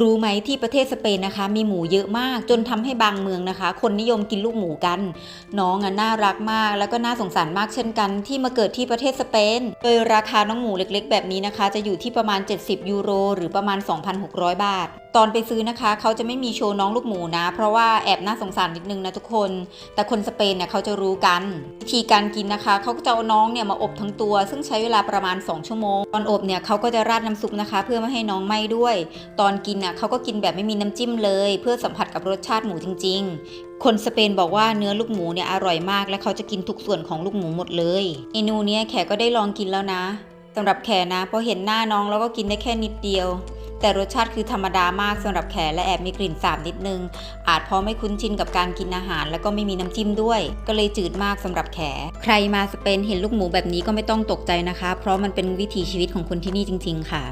รู้ไหมที่ประเทศสเปนนะคะ มีหมูเยอะมากจนทำให้บางเมืองนะคะ คนนิยมกินลูกหมูกัน น้องอะน่ารักมาก แล้วก็น่าสงสารมากเช่นกันที่มาเกิดที่ประเทศสเปน โดยราคาน้องหมูเล็กๆ แบบนี้นะคะ จะอยู่ที่ประมาณ 70 ยูโร หรือประมาณ 2,600 บาทตอนไปซื้อนะคะ เขาจะไม่มีโชว์น้องลูกหมูนะ เพราะว่าแอบน่าสงสารนิดนึงนะทุกคน แต่คนสเปนเนี่ยเขาจะรู้กัน วิธีการกินนะคะเขาก็จะเอาน้องเนี่ยมาอบทั้งตัว ซึ่งใช้เวลาประมาณ 2 ชั่วโมง ตอนอบเนี่ยเขาก็จะราดน้ำซุปนะคะ เพื่อไม่ให้น้องไหม้ด้วย ตอนกินน่ะเขาก็กินแบบไม่มีน้ำจิ้มเลย เพื่อสัมผัสกับรสชาติหมูจริง ๆคนสเปนบอกว่าเนื้อลูกหมูเนี่ยอร่อยมาก และเขาจะกินทุกส่วนของลูกหมูหมดเลยเมนูเนี้ยแขกก็ได้ลองกินแล้วนะสำหรับแขกนะพอเห็นหน้าน้องแล้วก็กินได้แค่นิดเดียว แต่รสชาติคือธรรมดามากสำหรับแขและแอบมีกลิ่นสาบนิดนึง อาจเพราะไม่คุ้นชินกับการกินอาหาร แล้วก็ไม่มีน้ำจิ้มด้วย ก็เลยจืดมากสำหรับแข ใครมาสเปนเห็นลูกหมูแบบนี้ก็ไม่ต้องตกใจนะคะ เพราะมันเป็นวิถีชีวิตของคนที่นี่จริง ๆ ค่ะ